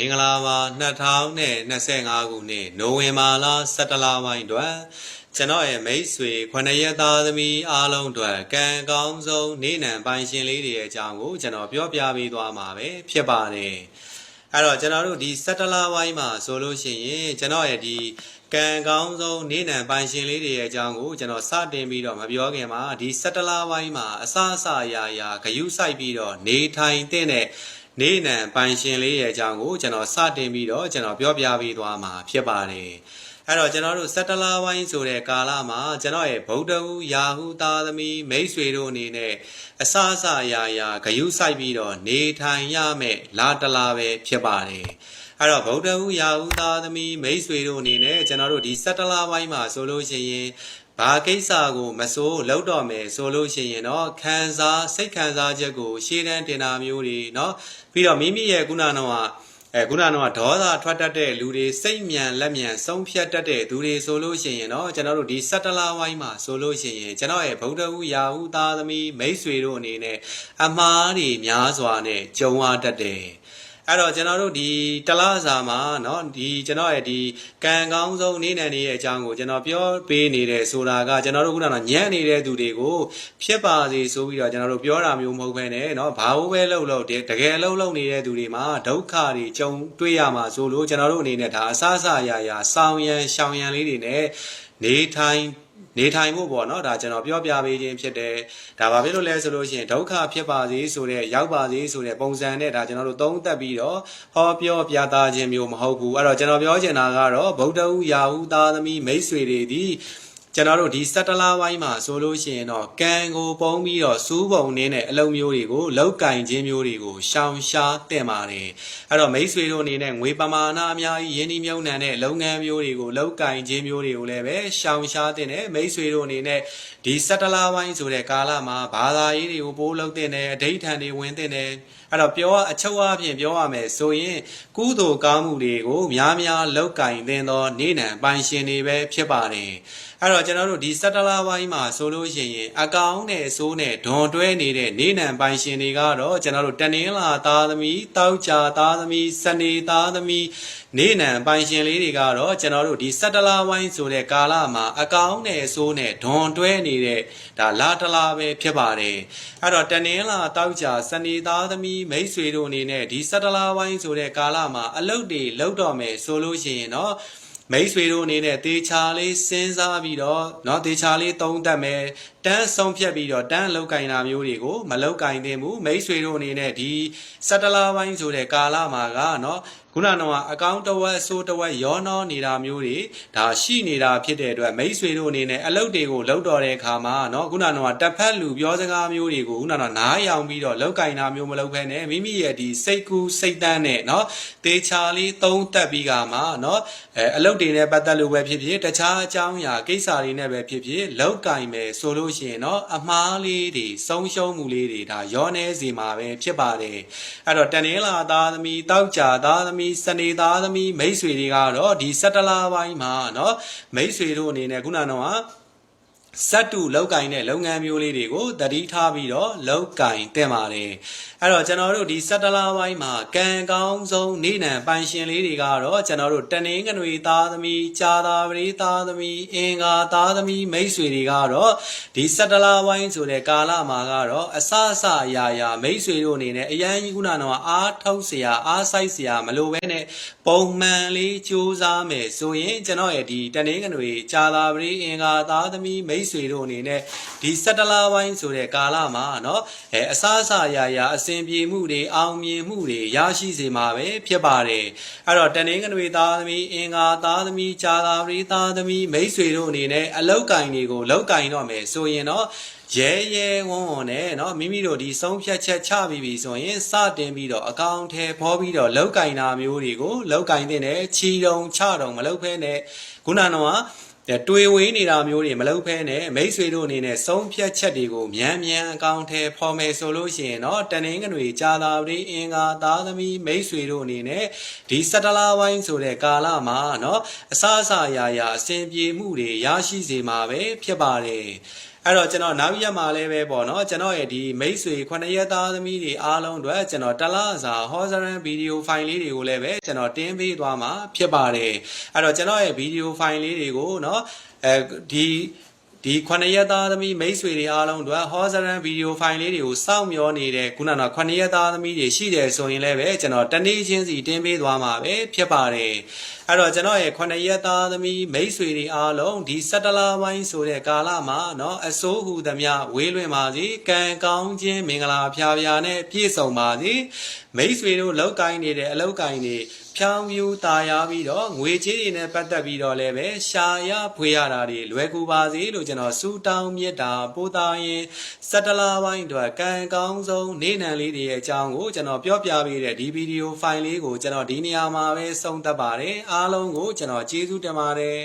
မင်္ဂလာပါ2025ခုနှစ်နိုဝင်ဘာလ17လပိုင်းအတွက်ကျွန်တော်ရဲ့မိတ်ဆွေ9ရက်သားသမီးအားလုံးအတွက်ကံကောင်းဆုံးနေ့နံပိုင်ရှင်လေးတွေရဲ့အကြောင်းကိုကျွန်တော်ပြောပြပေးသွားမှာပဲဖြစ်ပါတယ်အဲ့တော့ကျွန်တော်တို့ဒီ17လပိုင်းမှာဆိုလို့ရှိရင်ကျွန်တော်ရဲ့ဒီကံကောင်းဆုံးနေ့နံပိုင်ရှင်လေးတွေရဲ့အကြောင်းကိုကျွန်တော်စတင်ပြီးတော့မပြောခင်မှာဒီ17လပိုင်းမှာအစအစအရာရာဂယုစိုက်ပြီးတော့နေထိုင်တဲ့ နေနံပိုင်ရှင်လေးရဲ့အကြောင်းကိုကျွန်တော်စတင်ပြီးတော့ကျွန်တော်ပြောပြပေးသွားမှာဖြစ်ပါတယ်အဲ့တော့ကျွန်တော်တို့17လပိုင်းဆိုတဲ့ကာလမှာကျွန်တော်ရဲ့ဗုဒ္ဓဟူရာဟုသားသမီးမိတ်ဆွေတို့အနေနဲ့အစအစအရာရာဂယုစိုက်ပြီးတော့နေထိုင်ရမယ်လာတလာပဲဖြစ်ပါတယ်အဲ့တော့ဗုဒ္ဓဟူရာဟုသားသမီးမိတ်ဆွေတို့အနေနဲ့ကျွန်တော်တို့ဒီ17လပိုင်းမှာဆိုလို့ရှိရင် ဘာကိစ္စကိုမစိုးလောက်တော့မယ်ဆိုလို့ရှိရင်တော့ခံစားစိတ်ခံစားချက်ကိုရှေ့တန်းတင်တာမျိုးတွေเนาะပြီးတော့မိမိရဲ့ခုနကတော့အဲခုနကတော့ဒေါသထွက်တတ်တဲ့လူတွေစိတ်မြန်လက်မြန်ဆုံးဖြတ်တတ်တဲ့သူတွေဆိုလို့ရှိရင်တော့ကျွန်တော်တို့ဒီ17လဝိုင်းမှာဆိုလို့ရှိရင်ကျွန်တော်ရဲ့ဗုဒ္ဓဟူရာဟုသားသမီးမိတ်ဆွေတို့အနေနဲ့အမှားတွေများစွာနဲ့ကြုံရတတ်တယ် အဲ့တော့ကျွန်တော်တို့ဒီတလားစာမှာเนาะဒီကျွန်တော်ရဲ့ဒီကံကောင်းဆုံးနေနေနေရဲ့အကြောင်းကိုကျွန်တော်ပြောပေးနေတယ်ဆိုတာကကျွန်တော်တို့ခုနကညံ့နေတဲ့သူတွေကိုဖြစ်ပါစေဆိုပြီးတော့ကျွန်တော်တို့ပြောတာမျိုးမဟုတ်ဘဲနဲ့เนาะဘာလို့ပဲလှုပ်လှုပ်တကယ်လှုပ်လှုပ်နေတဲ့သူတွေမှာဒုက္ခတွေကြုံတွေ့ရမှာဆိုလို့ကျွန်တော်တို့အနေနဲ့ဒါအစအစအရာရာစောင်းရန်ရှောင်ရန်လေးတွေနဲ့နေထိုင် နေထိုင်ဖို့ပေါ့နော်ဒါကျွန်တော်ပြောပြပေးခြင်းဖြစ်တယ်ဒါဘာဖြစ်လို့လဲဆိုလို့ရှိရင်ဒုက္ခဖြစ်ပါစေဆိုတဲ့ရောက်ပါစေဆိုတဲ့ပုံစံနဲ့ဒါကျွန်တော်တို့သုံးသပ်ပြီးတော့ဟောပြောပြသခြင်းမျိုးမဟုတ်ဘူးအဲ့တော့ကျွန်တော်ပြောချင်တာကတော့ဗုဒ္ဓဟူရာဟုသားသမီးမိတ်ဆွေတွေဒီ ကျွန်တော်တို့ဒီစက်တလာဝိုင်းမှာဆိုလို့ရှိရင်တော့ကံကိုပုံပြီးတော့စူးပုံနင်းတဲ့အလုံးမျိုးတွေကိုလောက်ကင်ခြင်းမျိုးတွေကိုရှောင်ရှားတင်ပါတယ်အဲ့တော့မိတ်ဆွေတို့အနေနဲ့ငွေပမာဏအများကြီးရင်းနှီးမြှုပ်နှံတဲ့လုပ်ငန်းမျိုးတွေကိုလောက်ကင်ခြင်းမျိုးတွေကိုလည်းပဲရှောင်ရှားတင်တယ်မိတ်ဆွေတို့အနေနဲ့ဒီစက်တလာဝိုင်းဆိုတဲ့ကာလမှာဘာသာရေးတွေကိုပိုးလုပ်တင်တယ်အဋိဌာန်တွေဝင်တင်တယ်အဲ့တော့ပြောအချုပ်အပြင်ပြောရမယ်ဆိုရင်ကုသိုလ်ကောင်းမှုတွေကိုများများလောက်ကင်သင်သောနေနံပိုင်ရှင်တွေပဲဖြစ်ပါတယ်အဲ့တော့ကျွန်တော်တို့ဒီစက်တလာဝိုင်းမှာဆိုလို့ရှိရင်အကောင်နဲ့အစိုးနဲ့ဒွန်တွဲနေတဲ့နေနံပိုင်ရှင်တွေကတော့ကျွန်တော်တို့တနင်္လာသားသမီးတောက်ကြသားသမီးစနေသားသမီးနေနံပိုင်ရှင်လေးတွေကတော့ကျွန်တော်တို့ဒီစက်တလာဝိုင်းဆိုတဲ့ကာလမှာအကောင်နဲ့အစိုးနဲ့ဒွန်တွဲနေတဲ့ဒါလာတလာပဲဖြစ်ပါတယ်အဲ့တော့တနင်္လာတောက်ကြစနေသားသမီးမိတ်ဆွေတို့အနေနဲ့ဒီစက်တလာဝိုင်းဆိုတဲ့ကာလမှာအလုတ်တွေလောက်တော့မယ်ဆိုလို့ရှိရင်တော့ မိတ်ဆွေတို့အနေနဲ့တေချာလေးစဉ်းစားပြီးတော့เนาะတေချာလေးသုံးသပ်မယ်တန်းဆုံးဖြတ်ပြီးတော့တန်းလောက်ကင်တာမျိုးတွေကိုမလောက်ကင်သင့်ဘူးမိတ်ဆွေတို့အနေနဲ့ဒီစက်တလာပိုင်းဆိုတဲ့ကာလမှာကเนาะ ခုနကအကောင့်တဝက်ဆိုးတဝက်ရောနှောနေတာမျိုးတွေဒါရှိနေတာဖြစ်တဲ့အတွက်မိတ်ဆွေတို့အနေနဲ့အလုပ်တွေကိုလုပ်တော်တဲ့အခါမှာเนาะခုနကတက်ဖက်လူပြောစကားမျိုးတွေကိုခုနကနားယောင်ပြီးတော့လောက်ကင်တာမျိုးမလုပ်ဘဲနဲ့မိမိရဲ့ဒီစိတ်ကူးစိတ်တန်းနဲ့เนาะတေချာလေးသုံးသက်ပြီးကမှเนาะအဲအလုပ်တွေနဲ့ပတ်သက်လို့ပဲဖြစ်ဖြစ်တခြားအကြောင်းအရာကိစ္စတွေနဲ့ပဲဖြစ်ဖြစ်လောက်ကင်မယ်ဆိုလို့ရှိရင်เนาะအမားလေးတွေဆုံးရှုံးမှုလေးတွေဒါရောနေစီမှာပဲဖြစ်ပါတယ်အဲ့တော့တန်နေလာသားသမီးတောက်ကြသားသမီး စနေသားသမီးမိတ်ဆွေတွေကတော့ဒီစက်တလာပိုင်းမှာเนาะမိတ်ဆွေတို့အနေနဲ့ခုနကတော့ ဇတ်တူလောက်ကင်တဲ့လုပ်ငန်းမျိုးလေးတွေကိုတတိထားပြီးတော့လောက်ကင်တင်ပါတယ်အဲ့တော့ကျွန်တော်တို့ဒီ17လပိုင်းမှာကံကောင်းဆုံးနေနံပိုင်ရှင်လေးတွေကတော့ကျွန်တော်တို့တနင်္ဂနွေသားသမီးကြာသာပရိသားသမီးအင်္ဂါသားသမီးမိတ်ဆွေတွေကတော့ဒီ17လပိုင်းဆိုတဲ့ကာလမှာကတော့အဆအဆအရာရာမိတ်ဆွေတို့အနေနဲ့အရန်ကြီးခုနကတော့အားထုတ်စရာအားစိုက်စရာမလိုဘဲနဲ့ပုံမှန်လေးစူးစမ်းမယ်ဆိုရင်ကျွန်တော်ရဲ့ဒီတနင်္ဂနွေကြာသာပရိအင်္ဂါသားသမီးမိတ်ဆွေတို့အနေနဲ့ဒီစက်တလာပိုင်းဆိုတဲ့ကာလမှာเนาะအဲအစအစအရာရာအစဉ်ပြေမှုတွေအောင်မြင်မှုတွေရရှိစေမှာပဲဖြစ်ပါတယ်အဲ့တော့တနင်္ဂနွေသားသမီးအင်္ဂါသားသမီးကြာသာပရိသားသမီးမိတ်ဆွေတို့အနေနဲ့အလောက်ကင်တွေကိုလောက်ကင်တော့မယ်ဆိုရင်တော့ရဲရဲဝုံဝုံနဲ့เนาะမိမိတို့ဒီဆုံးဖြတ်ချက်ချပြီးပြီဆိုရင်စတင်ပြီးတော့အကောင့်ထဲဖောပြီးတော့လောက်ကင်တာမျိုးတွေကိုလောက်ကင်တဲ့နဲ့ချီတုံချတုံမလောက်ဖဲနဲ့ခုနကတော့ တွေးဝေးနေတာမျိုးတွေမလုပ်ဖဲနဲ့မိတ်ဆွေတို့အနေနဲ့ဆုံးဖြတ်ချက်တွေကိုမြန်မြန်အကောင့်ထဲဖော်မယ်ဆိုလို့ရှိရင်တော့တနင်္ဂနွေကြာသာပတိအင်္ဂါသားသမီးမိတ်ဆွေတို့အနေနဲ့ဒီစတလာဝိုင်းဆိုတဲ့ကာလမှာเนาะအစအစအရာရာအစဉ်ပြေမှုတွေရရှိစေမှာပဲဖြစ်ပါတယ် အဲ့တော့ကျွန်တော်နောက်ရက်မှာလည်းပဲပေါ့နော်ကျွန်တော်ရဲ့ဒီမိတ်ဆွေခုနှစ်ရက်သားသမီးတွေအားလုံးအတွက်ကျွန်တော်တလားစာဟောစရန်ဗီဒီယိုဖိုင်လေးတွေကိုလည်းပဲကျွန်တော်တင်ပေးသွားမှာဖြစ်ပါတယ်အဲ့တော့ကျွန်တော်ရဲ့ဗီဒီယိုဖိုင်လေးတွေကိုနော်အဲဒီဒီခုနှစ်ရက်သားသမီးမိတ်ဆွေတွေအားလုံးတို့ဟောစရန်ဗီဒီယိုဖိုင်လေးတွေကိုစောင့်မျှောနေတဲ့ခုနကခုနှစ်ရက်သားသမီးတွေရှိတယ်ဆိုရင်လည်းပဲကျွန်တော်တနေ့ချင်းစီတင်ပေးသွားမှာပဲဖြစ်ပါတယ် အဲ့တော့ကျွန်တော်ရဲ့ခုနှစ်ရက်သားသမီးမိတ်ဆွေတွေအားလုံးဒီ17လပိုင်းဆိုတဲ့ကာလမှာเนาะအစိုးဟူသမျှဝေးလွင်ပါစေကံကောင်းခြင်းမင်္ဂလာဖျားဖျားနဲ့ပြည့်စုံပါစေမိတ်ဆွေတို့လောက်ကိုင်းနေတဲ့အလောက်ကိုင်းနေဖြောင်းပြူตาရပြီးတော့ငွေကြေးတွေနဲ့ပတ်သက်ပြီးတော့လည်းပဲရှာရဖွေရတာတွေလွယ်ကူပါစေလို့ကျွန်တော်စူတောင်းမြတ်တာပို့သားရင်စက်တလာပိုင်းအတွက်ကံကောင်းဆုံးနေနံလေးတွေရဲ့အကြောင်းကိုကျွန်တော်ပြောပြပေးတဲ့ဒီဗီဒီယိုဖိုင်လေးကိုကျွန်တော်ဒီနေရာမှာပဲဆုံးသက်ပါတယ် အားလုံးကိုကျွန်တော်ကျေးဇူးတင်ပါတယ်